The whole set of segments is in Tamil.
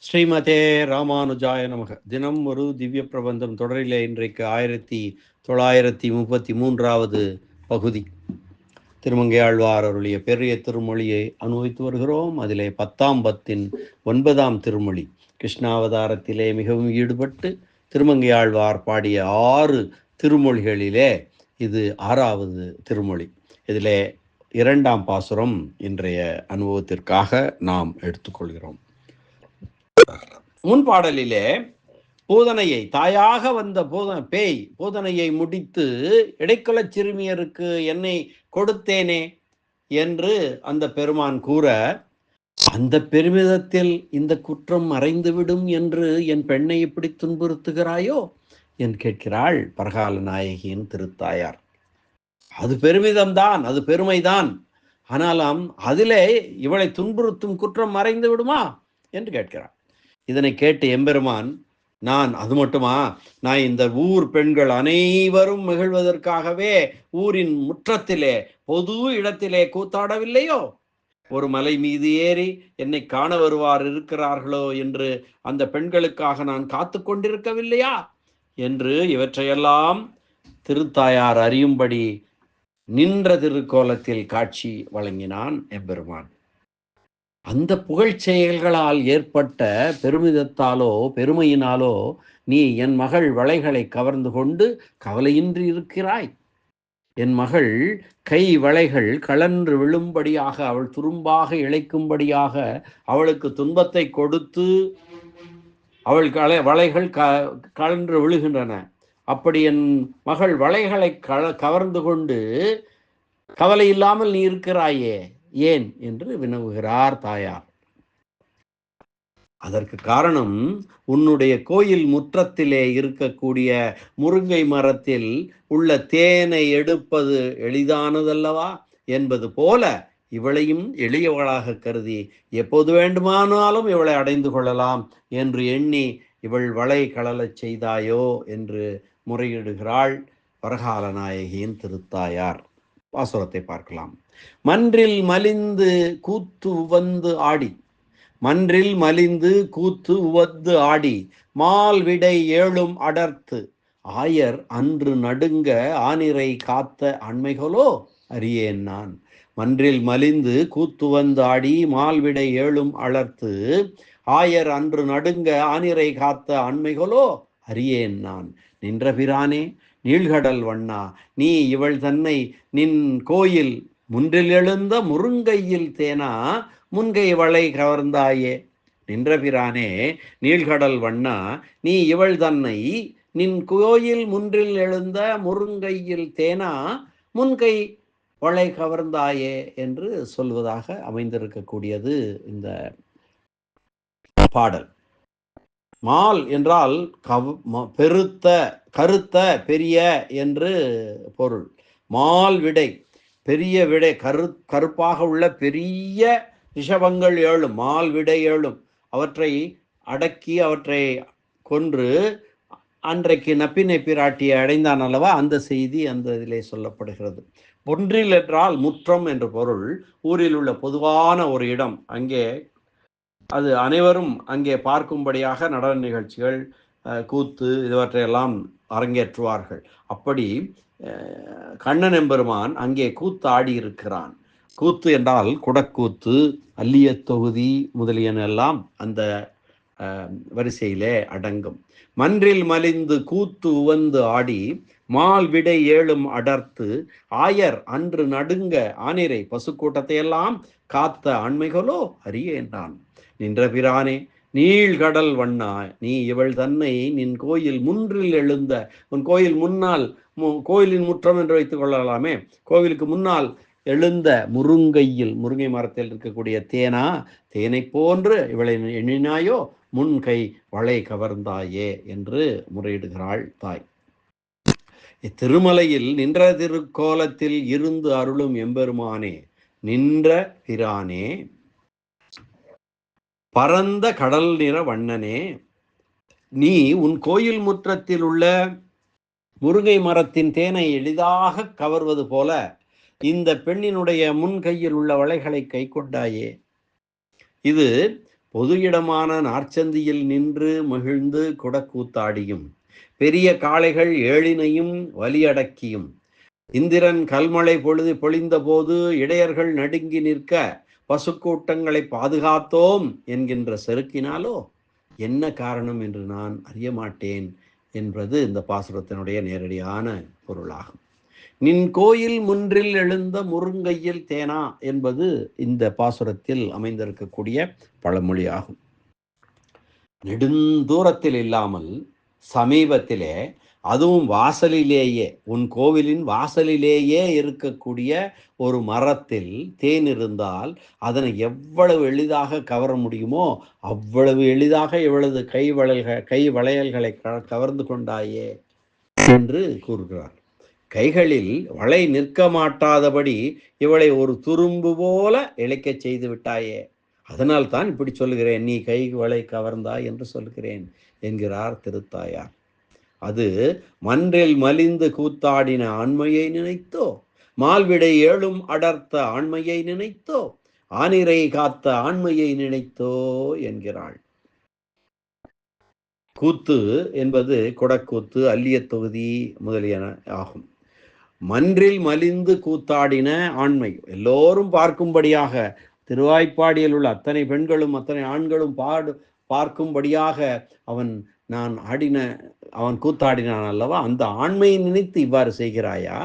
ஸ்ரீமதே ராமானுஜாய நமக. தினம் ஒரு திவ்ய பிரபந்தம் தொடரிலே இன்றைக்கு ஆயிரத்தி தொள்ளாயிரத்தி முப்பத்தி மூன்றாவது பகுதி. திருமங்கையாழ்வார் அருளிய பெரிய திருமொழியை அனுபவித்து வருகிறோம். அதிலே பத்தாம் பத்தின் ஒன்பதாம் திருமொழி. கிருஷ்ணாவதாரத்திலே மிகவும் ஈடுபட்டு திருமங்கையாழ்வார் பாடிய ஆறு திருமொழிகளிலே இது ஆறாவது திருமொழி. இதிலே இரண்டாம் பாசுரம் இன்றைய அனுபவத்திற்காக நாம் எடுத்துக்கொள்கிறோம். முன் பாடலிலே பூதனையை தாயாக வந்த பூத பேய் பூதனையை முடித்து இடைக்கலச் சிறுமியருக்கு என்னை கொடுத்தேனே? என்று அந்த பெருமான் கூற அந்த பெருமிதத்தில் இந்த குற்றம் மறைந்துவிடும் என்று என் பெண்ணை எப்படி துன்புறுத்துகிறாயோ? என் கேட்கிறாள் பரகால நாயகியின் திருத்தாயார். அது பெருமிதம்தான் அது பெருமைதான். ஆனாலும் அதிலே இவளை துன்புறுத்தும் குற்றம் மறைந்து விடுமா என்று கேட்கிறாள் இதனை கேட்டு எம்பெருமான் நான் அது மட்டுமா? நான் இந்த ஊர் பெண்கள் அனைவரும் மகிழ்வதற்காகவே ஊரின் முற்றத்திலே பொது இடத்திலே கூத்தாடவில்லையோ? ஒரு மலை மீது ஏறி என்னை காண வருவார் இருக்கிறார்களோ என்று அந்த பெண்களுக்காக நான் காத்து கொண்டிருக்கவில்லையா? என்று இவற்றையெல்லாம் திருத்தாயார் அறியும்படி நின்ற திருக்கோலத்தில் காட்சி வழங்கினான் எம்பெருமான். அந்த புகழ் செயல்களால் ஏற்பட்ட பெருமிதத்தாலோ பெருமையினாலோ நீ என் மகள் வளைகளை கவர்ந்து கொண்டு கவலையின்றி இருக்கிறாய். என் மகள் கை வளைகள் கலன்று விழும்படியாக அவள் துரும்பாக இழைக்கும்படியாக அவளுக்கு துன்பத்தை கொடுத்து அவள் கலை வளைகள் க கலன்று விழுகின்றன. அப்படி என் மகள் வளைகளை க கவர்ந்து கொண்டு கவலை இல்லாமல் நீ இருக்கிறாயே. ஏன் என்று வினவுகிறார் தாயார். அதற்கு காரணம் உன்னுடைய கோயில் முற்றத்திலே இருக்கக்கூடிய முருங்கை மரத்தில் உள்ள தேனை எடுப்பது எளிதானதல்லவா? என்பது போல இவளையும் எளியவளாக கருதி எப்போது வேண்டுமானாலும் இவளை அடைந்து கொள்ளலாம் என்று எண்ணி இவள் வளை கழலச் செய்தாயோ என்று முறையிடுகிறாள் வரகால நாயகியின் திருத்தாயார். பாசுரத்தை பார்க்கலாம். மன்றில் மலிந்து கூத்து உவந்து ஆடி. மன்றில் மலிந்து கூத்து உவந்து ஆடி. மால் விடை ஏழும் அடர்த்து. ஆயர் அன்று நடுங்க ஆனிரை காத்த அண்மைகளோ அறியேன் நான். மன்றில் மலிந்து கூத்து வந்து ஆடி மால்விடை ஏழும் அளர்த்து ஆயர் அன்று நடுங்க ஆனிரை காத்த அண்மைகளோ அறியேன் நான். நின்ற பிரானே நீழ்கடல் வண்ணா நீ இவள் தன்னை நின் கோயில் முன்றில் எழுந்த முருங்கையில் தேனா முன்கை வளை கவர்ந்தாயே. நின்ற பிரானே நீழ்கடல் வண்ணா நீ இவள் தன்னை நின் கோயில் முன்றில் எழுந்த முருங்கையில் தேனா முன்கை வளை கவர்ந்தாயே என்று சொல்வதாக அமைந்திருக்கக்கூடியது இந்த பாடல். மால் என்றால் கவ் பெருத்த கருத்த பெரிய என்று பொருள். மால் விடை பெரிய விடை கரு கருப்பாக உள்ள பெரிய ரிஷபங்கள் ஏழும் மால் விடை ஏழும். அவற்றை அடக்கி அவற்றை கொன்று அன்றைக்கு நப்பினை பிராட்டியை அடைந்தான் அல்லவா? அந்த செய்தி அந்த இதிலே சொல்லப்படுகிறது. ஒன்றில் என்றால் முற்றம் என்ற பொருள். ஊரில் உள்ள பொதுவான ஒரு இடம். அங்கே அது அனைவரும் அங்கே பார்க்கும்படியாக நடன நிகழ்ச்சிகள் கூத்து இதுவற்றையெல்லாம் அரங்கேற்றுவார்கள். அப்படி கண்ணன் எம்பெருமான் அங்கே கூத்து ஆடியிருக்கிறான் கூத்து என்றால் குடக்கூத்து அல்லிய தொகுதி முதலியன எல்லாம் அந்த வரிசையிலே அடங்கும். மன்றில் மலிந்து கூத்து உவந்து ஆடி மால் விடை ஏழும் அடர்த்து ஆயர் அன்று நடுங்க ஆனிரை பசுக்கூட்டத்தை எல்லாம் காத்த ஆண்மைகளோ அறியேன்றான் நின்ற பிரானே நீழ்கடல் வண்ணா நீ இவள் தன்னை நின் கோயில் முன்றில் எழுந்த உன் கோயில் முன்னால் கோயிலின் முற்றம் என்று வைத்துக் கொள்ளலாமே. கோவிலுக்கு முன்னால் எழுந்த முருங்கையில் முருங்கை மரத்தில் இருக்கக்கூடிய தேனா தேனை போன்று இவளை எண்ணினாயோ முன்கை வளை கவர்ந்தாயே என்று முறையிடுகிறாள் தாய். இத்திருமலையில் நின்ற திருக்கோலத்தில் இருந்து அருளும் எம்பெருமானே நின்ற பிரானே பரந்த கடல் நிற வண்ணனே நீ உன் கோயில் முற்றத்தில் உள்ள முருங்கை மரத்தின் தேனை எளிதாக கவர்வது போல இந்த பெண்ணினுடைய முன் கையில் உள்ள வளைகளை கை கொண்டாயே. இது பொது இடமான நார்ச்சந்தியில் நின்று மகிழ்ந்து குடக்கூத்தாடியும் பெரிய காளைகள் ஏழினையும் வலியடக்கியும் இந்திரன் கல்மழை பொழுது பொழிந்த போது இடையர்கள் நடுங்கி நிற்க பசுக்கூட்டங்களை பாதுகாத்தோம் என்கின்ற செருக்கினாலோ என்ன காரணம் என்று நான் அறிய மாட்டேன் என்பது இந்த பாசுரத்தினுடைய நேரடியான பொருளாகும். நின் கோயில் முன்றில் எழுந்த முருங்கையில் தேனா என்பது இந்த பாசுரத்தில் அமைந்திருக்கக்கூடிய பழமொழியாகும். நெடுந்தூரத்தில் இல்லாமல் சமீபத்திலே அதுவும் வாசலிலேயே உன் கோவிலின் வாசலிலேயே இருக்கக்கூடிய ஒரு மரத்தில் தேன் இருந்தால் அதனை எவ்வளவு எளிதாக கவர முடியுமோ அவ்வளவு எளிதாக இவளது கை வளையல்கள் கை வளையல்களை கவர்ந்து கொண்டாயே என்று கூறுகிறார். கைகளில் வளை நிற்க மாட்டாதபடி இவளை ஒரு துரும்பு போல இழைக்கச் செய்து விட்டாயே. அதனால் தான் இப்படி சொல்கிறேன் நீ கை வளை கவர்ந்தாய் என்று சொல்கிறேன் என்கிறார் திருத்தாயார். அது மன்றில் மலிந்து கூத்தாடின ஆண்மையை நினைத்தோ? மால்விடை ஏழும் அடர்த்த ஆண்மையை நினைத்தோ? ஆனிரை காத்த ஆண்மையை நினைத்தோ? என்கிறாள். கூத்து என்பது குடக்கூத்து அல்லிய தொகுதி முதலியன ஆகும். மன்றில் மலிந்து கூத்தாடின ஆண்மை. எல்லோரும் பார்க்கும்படியாக திருவாய்ப்பாடியில் உள்ள அத்தனை பெண்களும் அத்தனை ஆண்களும் பாடு பார்க்கும்படியாக அவன் நான் ஆடின அவன் கூத்தாடினான் அல்லவா? அந்த ஆண்மையை நினைத்து இவ்வாறு செய்கிறாயா?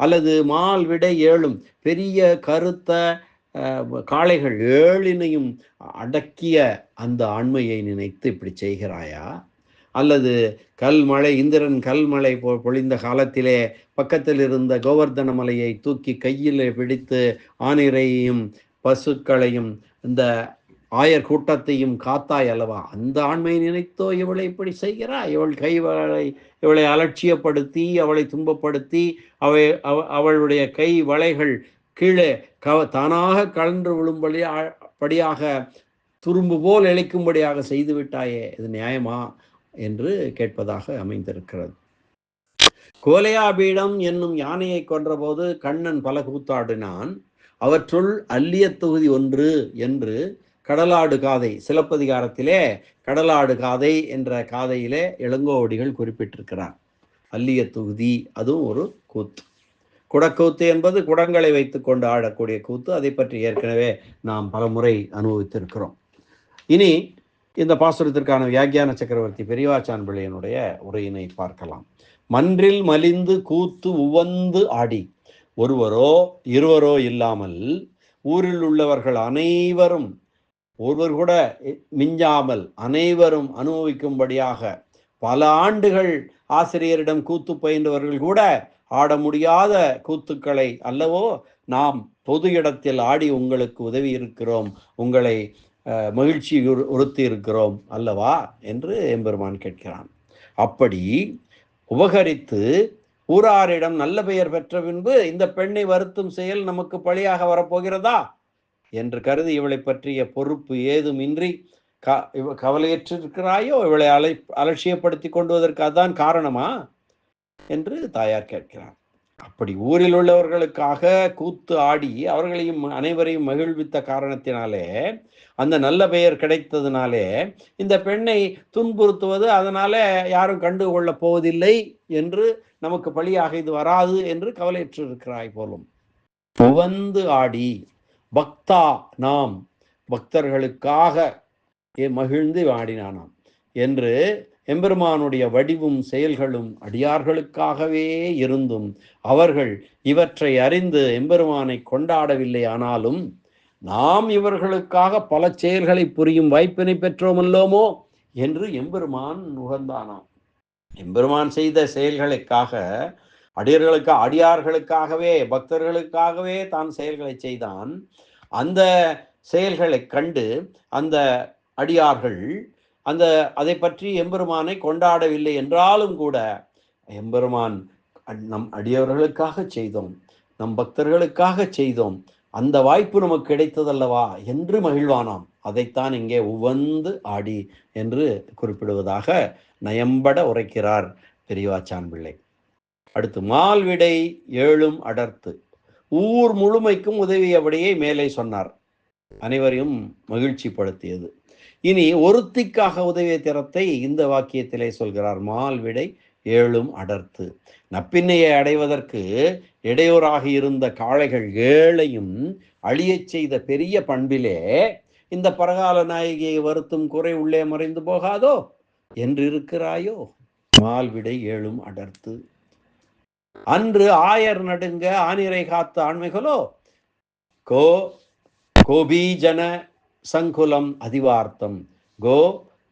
அல்லது மால் விடை ஏழும் பெரிய கருத்த காளைகள் ஏழினையும் அடக்கிய அந்த ஆண்மையை நினைத்து இப்படி செய்கிறாயா? அல்லது கல்மழை இந்திரன் கல்மழை பொ பொழிந்த காலத்திலே பக்கத்தில் இருந்த கோவர்தன மலையை தூக்கி கையில் பிடித்து ஆனிரையும் பசுக்களையும் இந்த ஆயர் கூட்டத்தையும் காத்தாய் அல்லவா? அந்த ஆண்மை நினைத்தோ இவளை இப்படி செய்கிறா இவள் கைவளை இவளை அலட்சியப்படுத்தி அவளை துன்பப்படுத்தி அவை அவளுடைய கை வளைகள் கீழே கவ தானாக கலன்று விழும்படி படியாக துரும்பு போல் இழைக்கும்படியாக செய்து விட்டாயே இது நியாயமா? என்று கேட்பதாக அமைந்திருக்கிறது. கோலையாபீடம் என்னும் யானையை கொன்றபோது கண்ணன் பல கூத்தாடினான். அவற்றுள் அல்லிய தொகுதி ஒன்று என்று கடலாடு காதை சிலப்பதிகாரத்திலே கடலாடு காதை என்ற காதையிலே இளங்கோவடிகள் குறிப்பிட்டிருக்கிறார். அல்லிய தொகுதி அதுவும் ஒரு கூத்து. குடக்கூத்து என்பது குடங்களை வைத்து கொண்டு ஆடக்கூடிய கூத்து. அதை பற்றி ஏற்கனவே நாம் பலமுறை அனுபவித்திருக்கிறோம். இனி இந்த பாசுரத்திற்கான வியாக்கியான சக்கரவர்த்தி பெரியவாச்சான் பிள்ளையனுடைய உரையினை பார்க்கலாம். மன்றில் மலிந்து கூத்து உவந்து ஆடி ஒருவரோ இருவரோ இல்லாமல் ஊரில் உள்ளவர்கள் அனைவரும் ஒருவர் கூட மிஞ்சாமல் அனைவரும் அனுபவிக்கும்படியாக பல ஆண்டுகள் ஆசிரியரிடம் கூத்து பயின்றவர்கள் கூட ஆட முடியாத கூத்துக்களை அல்லவோ நாம் பொது இடத்தில் ஆடி உங்களுக்கு உதவி இருக்கிறோம் உங்களை மகிழ்ச்சி உறுத்தி இருக்கிறோம் அல்லவா என்று எம்பெருமான் கேட்கிறான். அப்படி உபகரித்து ஊராரிடம் நல்ல பெயர் பெற்ற பின்பு இந்த பெண்ணை வருத்தும் செயல் நமக்கு பழியாக வரப்போகிறதா? என்று கருதி இவளை பற்றிய பொறுப்பு ஏதுமின்றி க இவ கவலையற்றிருக்கிறாயோ? இவளை அலை அலட்சியப்படுத்தி கொண்டுவதற்கு அதான் காரணமா? என்று தாயார் கேட்கிறார் அப்படி ஊரில் உள்ளவர்களுக்காக கூத்து ஆடி அவர்களையும் அனைவரையும் மகிழ்வித்த காரணத்தினாலே அந்த நல்ல பெயர் கிடைத்ததுனாலே இந்த பெண்ணை துன்புறுத்துவது அதனால யாரும் கண்டு கொள்ளப் போவதில்லை என்று நமக்கு பழியாக இது வராது என்று கவலையற்றிருக்கிறாய் போலும். புவந்து ஆடி பக்தா நாம் பக்தர்களுக்காக மகிழ்ந்து வாடினானாம் என்று எம்பெருமானுடைய வடிவும் செயல்களும் அடியார்களுக்காகவே இருந்தும் அவர்கள் இவற்றை அறிந்து எம்பெருமானை கொண்டாடவில்லை ஆனாலும் நாம் இவர்களுக்காக பல செயல்களை புரியும் வாய்ப்பினை பெற்றோமல்லோமோ என்று எம்பெருமான் நுகர்ந்தானாம். எம்பெருமான் செய்த செயல்களுக்காக அடியர்களுக்கு அடியார்களுக்காகவே பக்தர்களுக்காகவே தான் செயல்களை செய்தான். அந்த செயல்களை கண்டு அந்த அடியார்கள் அந்த அதை பற்றி எம்பெருமானை கொண்டாடவில்லை என்றாலும் கூட எம்பெருமான் நம் அடியவர்களுக்காக செய்தோம் நம் பக்தர்களுக்காக செய்தோம் அந்த வாய்ப்பு நமக்கு கிடைத்ததல்லவா என்று மகிழ்வானாம். அதைத்தான் இங்கே உவந்து ஆடி என்று குறிப்பிடுவதாக நயம்பட உரைக்கிறார் பெரியவாச்சான் பிள்ளை. அடுத்து மால்விடை ஏழும் அடர்த்து. ஊர் முழுமைக்கும் உதவியபடியே மேலே சொன்னார். அனைவரையும் மகிழ்ச்சி படுத்தியது இனி ஒருத்திக்காக உதவிய திறத்தை இந்த வாக்கியத்திலே சொல்கிறார். மால்விடை ஏழும் அடர்த்து. நப்பின்னையை அடைவதற்கு இடையூறாக இருந்த காளைகள் ஏழையும் அழியச் செய்த பெரிய பண்பிலே இந்த பரகால நாயகியை வருத்தும் குறை உள்ளே மறைந்து போகாதோ? என்று இருக்கிறாயோ மால்விடை ஏழும் அடர்த்து. அன்று ஆயர் நடுங்க ஆனிரை காத்த ஆண்மைகளோ? கோ கோபீஜன சங்குலம் அதிவார்த்தம். கோ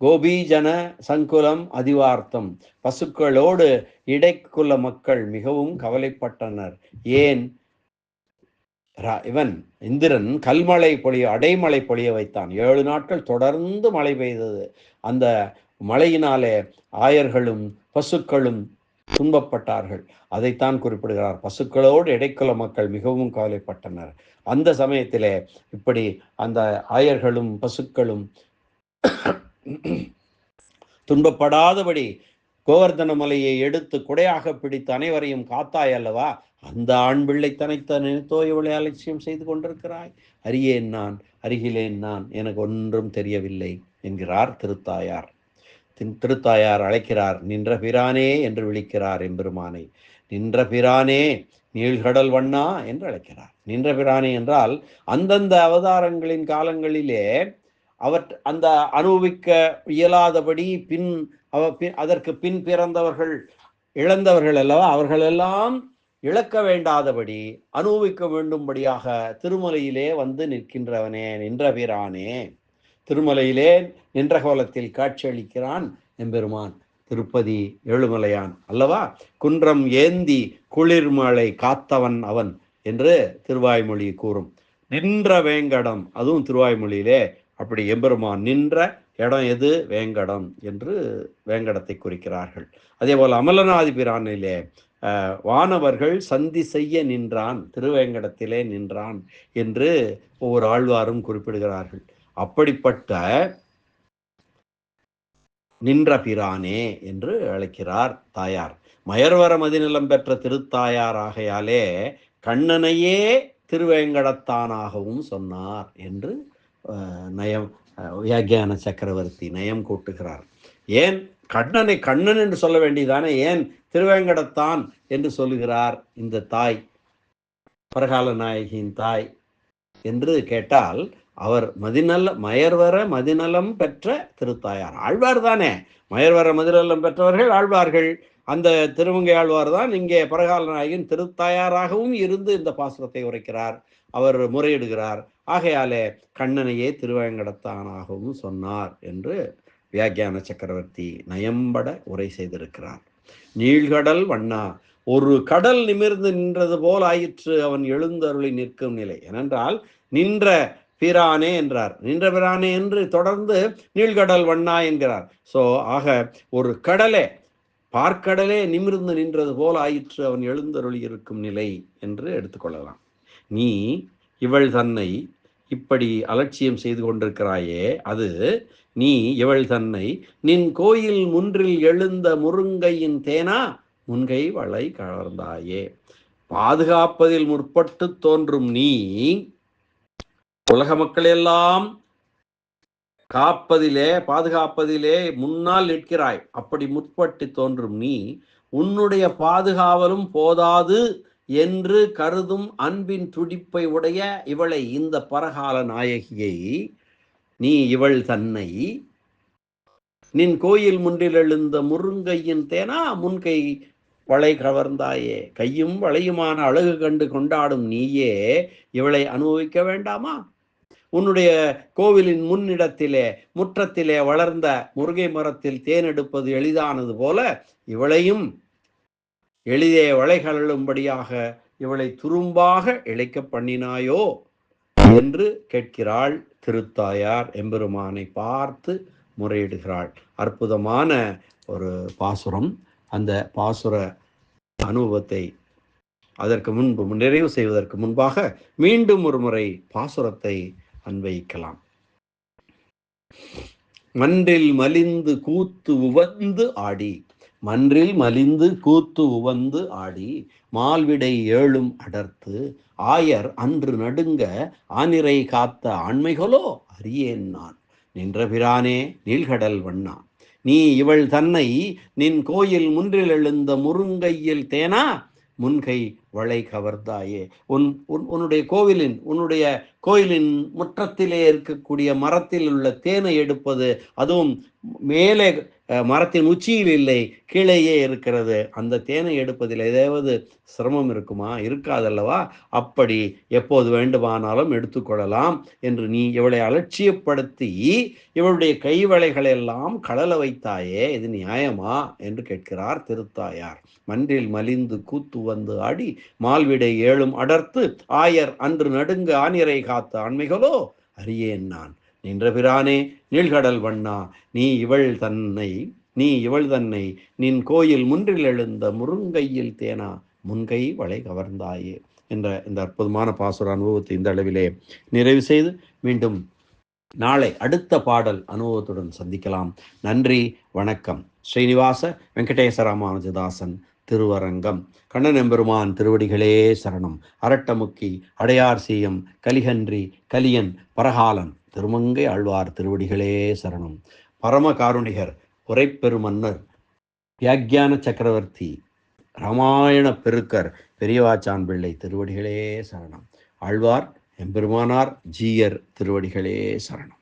கோபீஜன சங்குலம் அதிவார்த்தம். பசுக்களோடு இடைக்குல மக்கள் மிகவும் கவலைப்பட்டனர். ஏன்? இவன் இந்திரன் கல்மழை பொழிய அடைமழை பொழிய வைத்தான். ஏழு நாட்கள் தொடர்ந்து மழை பெய்தது. அந்த மழையினாலே ஆயர்களும் பசுக்களும் துன்பப்பட்டார்கள். அதைத்தான் குறிப்பிடுகிறார். பசுக்களோடு இடைக்குல மக்கள் மிகவும் கவலைப்பட்டனர். அந்த சமயத்திலே இப்படி அந்த ஆயர்களும் பசுக்களும் துன்பப்படாதபடி கோவர்தன மலையை எடுத்து குடையாக பிடித்து அனைவரையும் காத்தாய் அல்லவா? அந்த ஆண் பிள்ளை தனைத்த நினைத்தோ இவளை அலட்சியம் செய்து கொண்டிருக்கிறாய். அறியேன் நான் அருகிலேன் நான் எனக்கு ஒன்றும் தெரியவில்லை என்கிறார் திருத்தாயார். திருத்தாயார் அழைக்கிறார் நின்ற பிரானே என்று விழிக்கிறார் எம்பெருமானை. நின்ற பிரானே நீழ்கடல் வண்ணா என்று அழைக்கிறார். நின்ற பிரானே என்றால் அந்தந்த அவதாரங்களின் காலங்களிலே அவர் அந்த அனுபவிக்க இயலாதபடி பின் அவ அதற்கு பின் பிறந்தவர்கள் இழந்தவர்கள் அல்லவா அவர்களெல்லாம் இழக்க வேண்டாதபடி அனுபவிக்க வேண்டும்படியாக திருமலையிலே வந்து நிற்கின்றவனே நின்ற பிரானே திருமலையிலே நின்ற கோலத்தில் காட்சியளிக்கிறான் எம்பெருமான். திருப்பதி ஏழுமலையான் அல்லவா? குன்றம் ஏந்தி குளிர்மலை காத்தவன் அவன் என்று திருவாய்மொழி கூறும். நின்ற வேங்கடம் அதுவும் திருவாய்மொழியிலே. அப்படி எம்பெருமான் நின்ற இடம் எது? வேங்கடம் என்று வேங்கடத்தை குறிக்கிறார்கள். அதே போல் அமலநாதி பிரானிலே வானவர்கள் சந்தி செய்ய நின்றான் திருவேங்கடத்திலே நின்றான் என்று ஒவ்வொரு ஆழ்வாரும் குறிப்பிடுகிறார்கள். அப்படிப்பட்ட நின்ற பிரானே என்று அழைக்கிறார் தாயார். மயர்வர மதிநிலம் பெற்ற திருத்தாயார் ஆகையாலே கண்ணனையே திருவேங்கடத்தானாகவும் சொன்னார் என்று நயம் வியாக்கியான சக்கரவர்த்தி நயம் கூட்டுகிறார். ஏன்? கண்ணனை கண்ணன் என்று சொல்ல வேண்டியதானே? ஏன் திருவேங்கடத்தான் என்று சொல்லுகிறார் இந்த தாய் பரகால நாயகியின் தாய் என்று கேட்டால் அவர் மதிநல மயர்வர மதிநலம் பெற்ற திருத்தாயார். ஆழ்வார் தானே. மயர்வர மதிநலம் பெற்றவர்கள் ஆழ்வார்கள். அந்த திருமங்கை ஆழ்வார் தான் இங்கே பரகாலநாயகன் திருத்தாயாராகவும் இருந்து இந்த பாசுரத்தை உரைக்கிறார். அவர் முறையிடுகிறார். ஆகையாலே கண்ணனையே திருவேங்கடத்தானாகவும் சொன்னார் என்று வியாக்கியான சக்கரவர்த்தி நயம்பட உரை செய்திருக்கிறார். நீழ்கடல் வண்ணா ஒரு கடல் நிமிர்ந்து நின்றது போல் ஆயிற்று அவன் எழுந்தருளி நிற்கும் நிலை. ஏனென்றால் நின்ற பிரானே என்றார். நின்ற பிரானே என்று தொடர்ந்து நீழ்கடல் வண்ணா என்கிறார். ஸோ ஆக ஒரு கடலே பார்க்கடலே நிமிர்ந்து நின்றது போல் ஆயிற்று அவன் எழுந்தருளி இருக்கும் நிலை என்று எடுத்துக்கொள்ளலாம் நீ இவள் தன்னை இப்படி அலட்சியம் செய்து கொண்டிருக்கிறாயே அது நீ இவள் தன்னை நின் கோயில் முன்றில் எழுந்த முருங்கையின் தேனா முன்கை வளை கலர்ந்தாயே. பாதுகாப்பதில் முற்பட்டு தோன்றும் நீ உலக மக்களெல்லாம் காப்பதிலே பாதுகாப்பதிலே முன்னால் நிற்கிறாய். அப்படி முற்பட்டு தோன்றும் நீ உன்னுடைய பாதுகாவலும் போதாது என்று கருதும் அன்பின் துடிப்பை உடைய இவளை இந்த பரகால நாயகியை நீ இவள் தன்னை நின் கோயில் முன்றில் எழுந்த முருங்கையின் தேனா முன்கை வளை கவர்ந்தாயே. கையும் வளையுமான அழகு கண்டு கொண்டாடும் நீயே இவளை அனுபவிக்க வேண்டாமா? உன்னுடைய கோவிலின் முன்னிடத்திலே முற்றத்திலே வளர்ந்த முருகை மரத்தில் தேன் எடுப்பது எளிதானது போல இவளையும் எளிதே வளைகளும்படியாக இவளை துரும்பாக இழைக்க பண்ணினாயோ என்று கேட்கிறாள் திருத்தாயார். எம்பெருமானை பார்த்து முறையிடுகிறாள். அற்புதமான ஒரு பாசுரம். அந்த பாசுர அனுபவத்தை அதற்கு முன்பு நிறைவு செய்வதற்கு முன்பாக மீண்டும் ஒரு முறை பாசுரத்தை அன்வைக்கலாம் மன்றில் மலிந்து கூத்து உவந்து ஆடி. மன்றில் மலிந்து கூத்து உவந்து ஆடி. மால்விடை ஏழும் அடர்த்து. ஆயர் அன்று நடுங்க ஆனிரை காத்த ஆண்மைகளோ அறியேன் நான். நின்ற பிரானே நீள்கடல் வண்ணா. நீ இவள் தன்னை நின் கோயில் முன்றில் எழுந்த முருங்கையில் தேனா? முன்கை வளை கவர்ந்தாயே. உன் உன் உன்னுடைய கோவிலின் உன்னுடைய கோயிலின் முற்றத்திலே இருக்கக்கூடிய மரத்தில் உள்ள தேனை எடுப்பது அதுவும் மேலே மரத்தின் உச்சியில் இல்லை கீழேயே இருக்கிறது. அந்த தேனை எடுப்பதில் ஏதாவது சிரமம் இருக்குமா? இருக்காதல்லவா? அப்படி எப்போது வேண்டுமானாலும் எடுத்துக்கொள்ளலாம் என்று நீ இவளை அலட்சியப்படுத்தி இவளுடைய கைவளைகளை எல்லாம் களல வைத்தாயே இது நியாயமா? என்று கேட்கிறார் திருத்தாயார். மன்றில் மலிந்து கூத்து வந்து ஆடி மால்விடை ஏழும் அடர்த்து ஆயர் அன்று நடுங்க ஆனிரை காத்த ஆண்மைகளோ? அறியேன் நான். நின்ற பிரானே நீள்கடல் வண்ணா நீ இவள் தன்னை நீ இவள் தன்னை நின் கோயில் முன்றில் எழுந்த முருங்கையில் தேனா முன்கை வளை கவர்ந்தாயே என்ற இந்த அற்புதமான பாசுர அனுபவத்தை இந்த அளவிலே நிறைவு செய்து மீண்டும் நாளை அடுத்த பாடல் அனுபவத்துடன் சந்திக்கலாம். நன்றி வணக்கம். ஸ்ரீனிவாச வெங்கடேச ராமானுஜதாசன் திருவரங்கம். கண்ணன் எம்பெருமான் திருவடிகளே சரணம். அரட்டமுக்கி அடையார் சீயம் கலிகன்றி கலியன் பரகாலன் திருமங்கை ஆழ்வார் திருவடிகளே சரணம். பரம காருணிகர் உரைப்பெருமன்னர் வியாக்கியான சக்கரவர்த்தி ராமாயண பெருக்கர் பெரியவாச்சான் பிள்ளை திருவடிகளே சரணம். ஆழ்வார் எம்பெருமானார் ஜீயர் திருவடிகளே சரணம்.